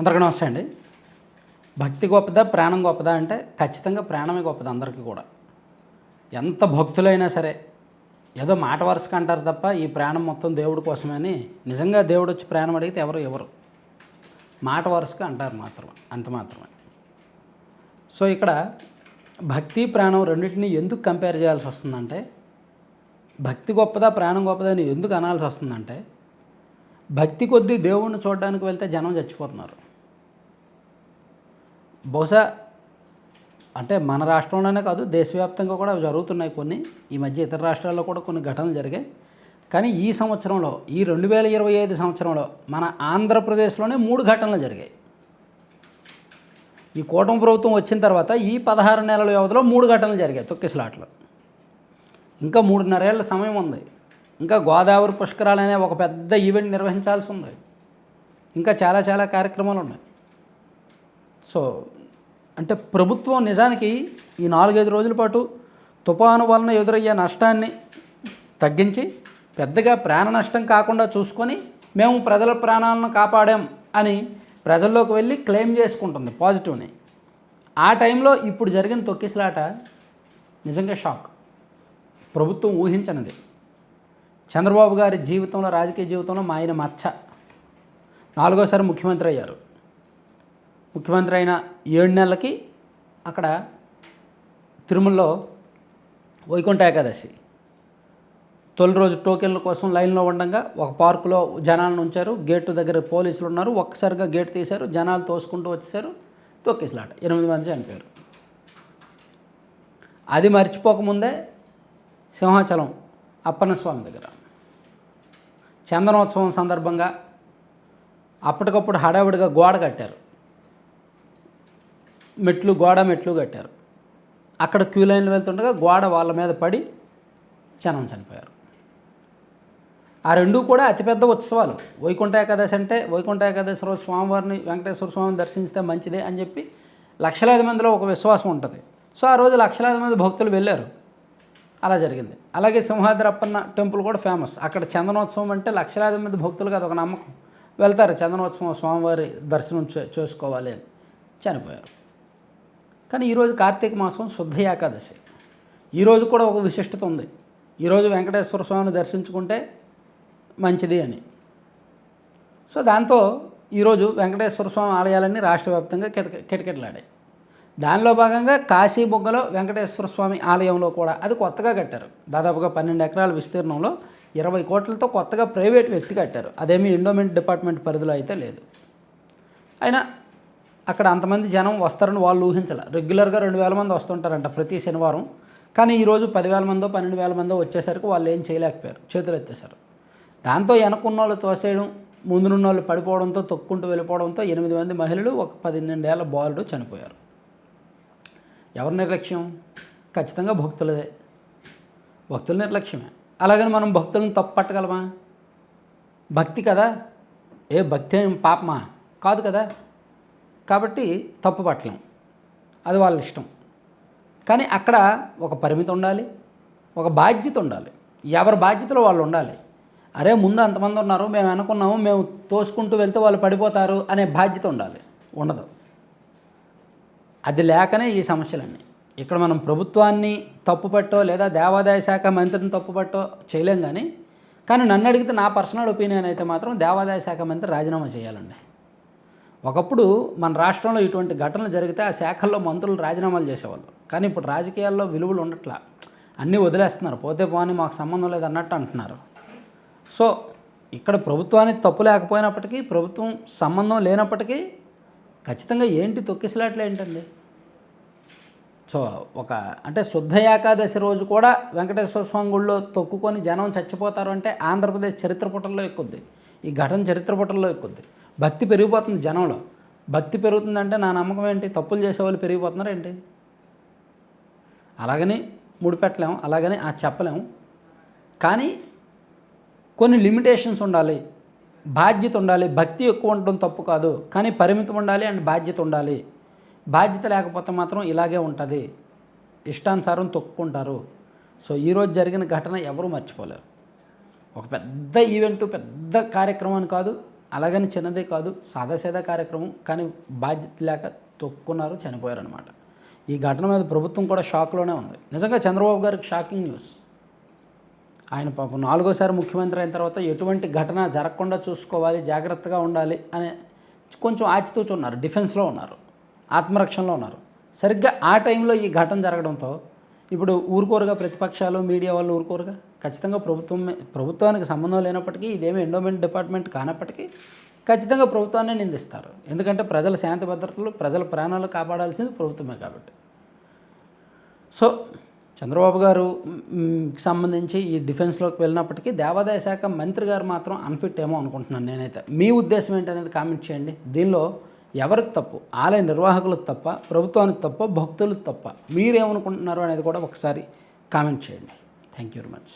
అందరికీ నమస్తే అండి. భక్తి గొప్పదా ప్రాణం గొప్పదా అంటే ఖచ్చితంగా ప్రాణమే గొప్పది అందరికీ కూడా. ఎంత భక్తులైనా సరే ఏదో మాట వరుసకు అంటారు తప్ప ఈ ప్రాణం మొత్తం దేవుడి కోసమని నిజంగా దేవుడు వచ్చి ప్రాణం అడిగితే ఎవరు ఎవరు మాట వరుసగా అంటారు మాత్రమే అంత మాత్రమే. సో ఇక్కడ భక్తి ప్రాణం రెండింటిని ఎందుకు కంపేర్ చేయాల్సి వస్తుందంటే భక్తి గొప్పదా ప్రాణం గొప్పదా అని ఎందుకు అనాల్సి వస్తుందంటే భక్తి కొద్దీ దేవుణ్ణి చూడడానికి వెళ్తే జనం చచ్చిపోతున్నారు. బహుశా అంటే మన రాష్ట్రంలోనే కాదు దేశవ్యాప్తంగా కూడా అవి జరుగుతున్నాయి కొన్ని. ఈ మధ్య ఇతర రాష్ట్రాల్లో కూడా కొన్ని ఘటనలు జరిగాయి. కానీ ఈ సంవత్సరంలో ఈ రెండు వేల ఇరవై ఐదు సంవత్సరంలో మన ఆంధ్రప్రదేశ్లోనే మూడు ఘటనలు జరిగాయి. ఈ కూటమి ప్రభుత్వం వచ్చిన తర్వాత ఈ పదహారు నెలల వ్యవధిలో మూడు ఘటనలు జరిగాయి తొక్కిసలాట్లు ఇంకా మూడున్నరేళ్ళ సమయం ఉంది. ఇంకా గోదావరి పుష్కరాలు అనే ఒక పెద్ద ఈవెంట్ నిర్వహించాల్సి ఉంది. ఇంకా చాలా చాలా కార్యక్రమాలు ఉన్నాయి. సో అంటే ప్రభుత్వం నిజానికి ఈ నాలుగైదు రోజుల పాటు తుఫాను వలన ఎదురయ్యే నష్టాన్ని తగ్గించి పెద్దగా ప్రాణ నష్టం కాకుండా చూసుకొని మేము ప్రజల ప్రాణాలను కాపాడాం అని ప్రజల్లోకి వెళ్ళి క్లెయిమ్ చేసుకుంటుంది పాజిటివ్ని. ఆ టైంలో ఇప్పుడు జరిగిన తొక్కిసలాట నిజంగా షాక్. ప్రభుత్వం ఊహించనిది. చంద్రబాబు గారి జీవితంలో రాజకీయ జీవితంలో మా ఆయన మచ్చ. నాలుగోసారి ముఖ్యమంత్రి అయ్యారు. ముఖ్యమంత్రి అయిన ఏడు నెలలకి అక్కడ తిరుమలలో వైకుంఠ ఏకాదశి. తొలి రోజు టోకెన్ల కోసం లైన్లో ఉండగా ఒక పార్కులో జనాలను ఉంచారు. గేటు దగ్గర పోలీసులు ఉన్నారు. ఒక్కసారిగా గేట్ తీశారు. జనాలు తోసుకుంటూ వచ్చేసారు తొక్కేసలాట ఎనిమిది మంది చనిపోయారు. అది మర్చిపోకముందే సింహాచలం అప్పన్న స్వామి దగ్గర. చందనోత్సవం సందర్భంగా అప్పటికప్పుడు హడావిడిగా గోడ కట్టారు. మెట్లు గోడ మెట్లు కట్టారు. అక్కడ క్యూ లైన్లు వెళ్తుండగా గోడ వాళ్ళ మీద పడి జనం చనిపోయారు. ఆ రెండు కూడా అతిపెద్ద ఉత్సవాలు. వైకుంఠ ఏకాదశి అంటే వైకుంఠ ఏకాదశి రోజు స్వామివారిని వెంకటేశ్వర స్వామిని దర్శిస్తే మంచిదే అని చెప్పి లక్షలాది మందిలో ఒక విశ్వాసం ఉంటుంది. సో ఆ రోజు లక్షలాది మంది భక్తులు వెళ్ళారు. అలా జరిగింది. అలాగే సింహాద్రప్పన్న టెంపుల్ కూడా ఫేమస్. అక్కడ చందనోత్సవం అంటే లక్షలాది మంది భక్తులు అది ఒక నమ్మకం. వెళ్తారు చందనోత్సవం స్వామివారి దర్శనం చే- చేసుకోవాలి అని. చనిపోయారు. కానీ ఈరోజు కార్తీక మాసం శుద్ధ ఏకాదశి. ఈరోజు కూడా ఒక విశిష్టత ఉంది. ఈరోజు వెంకటేశ్వర స్వామిని దర్శించుకుంటే మంచిది అని. సో దాంతో ఈరోజు వెంకటేశ్వర స్వామి ఆలయాలన్నీ రాష్ట్ర వ్యాప్తంగా కిటకిటలాడాయి. దానిలో భాగంగా కాశీ బొగ్గలో వెంకటేశ్వర స్వామి ఆలయంలో కూడా అది కొత్తగా కట్టారు. దాదాపుగా పన్నెండు ఎకరాల విస్తీర్ణంలో ఇరవై కోట్లతో కొత్తగా ప్రైవేట్ వ్యక్తి కట్టారు. అదేమీ ఎండోమెంట్ డిపార్ట్మెంట్ పరిధిలో అయితే లేదు. అయినా అక్కడ అంతమంది జనం వస్తారని వాళ్ళు ఊహించాల. రెగ్యులర్గా రెండు వేల మంది వస్తుంటారంట ప్రతి శనివారం. కానీ ఈరోజు పదివేల మందో పన్నెండు వేల మందో వచ్చేసరికి వాళ్ళు ఏం చేయలేకపోయారు. చేతులు ఎత్తేశారు. దాంతో వెనకున్న వాళ్ళు తోసేయడం ముందునున్న వాళ్ళు పడిపోవడంతో తొక్కుంటూ వెళ్ళిపోవడంతో ఎనిమిది మంది మహిళలు ఒక పన్నెండేళ్ళ బాలుడు చనిపోయారు. ఎవరి నిర్లక్ష్యం? ఖచ్చితంగా భక్తులదే. భక్తుల నిర్లక్ష్యమే. అలాగని మనం భక్తులను తప్పు పట్టగలమా భక్తి కదా? ఏ భక్తి పాపమా? కాదు కదా? కాబట్టి తప్పు పట్టలేం. అది వాళ్ళ ఇష్టం. కానీ అక్కడ ఒక పరిమితి ఉండాలి ఒక బాధ్యత ఉండాలి. ఎవరి బాధ్యతలో వాళ్ళు ఉండాలి. అరే ముందు అంతమంది ఉన్నారు మేము అనుకున్నాము మేము తోసుకుంటూ వెళ్తే వాళ్ళు పడిపోతారు అనే బాధ్యత ఉండాలి. ఉండదు. అది లేకనే ఈ సమస్యలన్నీ. ఇక్కడ మనం ప్రభుత్వాన్ని తప్పుపట్టో లేదా దేవాదాయ శాఖ మంత్రిని తప్పుపట్టో చేయలేం కానీ కానీ నన్ను అడిగితే నా పర్సనల్ ఒపీనియన్ అయితే మాత్రం దేవాదాయ శాఖ మంత్రి రాజీనామా చేయాలండి. ఒకప్పుడు మన రాష్ట్రంలో ఇటువంటి ఘటనలు జరిగితే ఆ శాఖల్లో మంత్రులు రాజీనామాలు చేసేవాళ్ళు. కానీ ఇప్పుడు రాజకీయాల్లో విలువలు ఉండట్లా. అన్నీ వదిలేస్తున్నారు. పోతే పోని మాకు సంబంధం లేదు అన్నట్టు అంటున్నారు. సో ఇక్కడ ప్రభుత్వానికి తప్పు లేకపోయినప్పటికీ ప్రభుత్వం సంబంధం లేనప్పటికీ ఖచ్చితంగా ఏంటి తొక్కిసలాట్లు ఏంటండి? సో ఒక అంటే శుద్ధ ఏకాదశి రోజు కూడా వెంకటేశ్వర స్వామి గుళ్ళో తొక్కుకొని జనం చచ్చిపోతారు అంటే ఆంధ్రప్రదేశ్ చరిత్ర పుటల్లో ఎక్కుద్ది. ఈ ఘటన చరిత్ర పుటల్లో ఎక్కుద్ది. భక్తి పెరిగిపోతుంది జనంలో. భక్తి పెరుగుతుందంటే నా నమ్మకం ఏంటి? తప్పులు చేసేవాళ్ళు పెరిగిపోతున్నారు ఏంటి? అలాగని ముడిపెట్టలేము అలాగని ఆ చెప్పలేము కానీ కొన్ని లిమిటేషన్స్ ఉండాలి. బాధ్యత ఉండాలి. భక్తి ఎక్కువ ఉండడం తప్పు కాదు. కానీ పరిమితం ఉండాలి అండ్ బాధ్యత ఉండాలి. బాధ్యత లేకపోతే మాత్రం ఇలాగే ఉంటుంది. ఇష్టానుసారం తొక్కుంటారు సో ఈరోజు జరిగిన ఘటన ఎవరు మర్చిపోలేరు. ఒక పెద్ద ఈవెంట్ పెద్ద కార్యక్రమం కాదు. అలాగని చిన్నదే కాదు సాదాసీదా కార్యక్రమం కానీ బాధ్యత లేక తొక్కున్నారు చనిపోయారనమాట ఈ ఘటన మీద ప్రభుత్వం కూడా షాక్లోనే ఉంది. నిజంగా చంద్రబాబు గారికి షాకింగ్ న్యూస్. ఆయన పాపం నాలుగోసారి ముఖ్యమంత్రి అయిన తర్వాత ఎటువంటి ఘటన జరగకుండా చూసుకోవాలి జాగ్రత్తగా ఉండాలి అనే కొంచెం ఆచితూచున్నారు డిఫెన్స్లో ఉన్నారు ఆత్మరక్షణలో ఉన్నారు. సరిగ్గా ఆ టైంలో ఈ ఘటన జరగడంతో ఇప్పుడు ఊరుకోరుగా ప్రతిపక్షాలు మీడియా వాళ్ళు ఊరుకోరుగా? ఖచ్చితంగా ప్రభుత్వం ప్రభుత్వానికి సంబంధం లేనప్పటికీ ఇదేమి ఎండోమెంట్ డిపార్ట్మెంట్ కానప్పటికీ ఖచ్చితంగా ప్రభుత్వాన్ని నిందిస్తారు. ఎందుకంటే ప్రజల శాంతి భద్రతలు ప్రజల ప్రాణాలు కాపాడాల్సింది ప్రభుత్వమే కాబట్టి. సో చంద్రబాబు గారు సంబంధించి ఈ డిఫెన్స్లోకి వెళ్ళినప్పటికీ దేవాదాయ శాఖ మంత్రి గారు మాత్రం అన్ఫిట్ ఏమో అనుకుంటున్నాను నేనైతే. మీ ఉద్దేశం ఏంటనేది కామెంట్ చేయండి. దీనిలో ఎవరికి తప్పు? ఆలయ నిర్వాహకులకు తప్ప ప్రభుత్వానికి తప్ప భక్తులు తప్ప. మీరేమనుకుంటున్నారు అనేది కూడా ఒకసారి కామెంట్ చేయండి. Thank you very much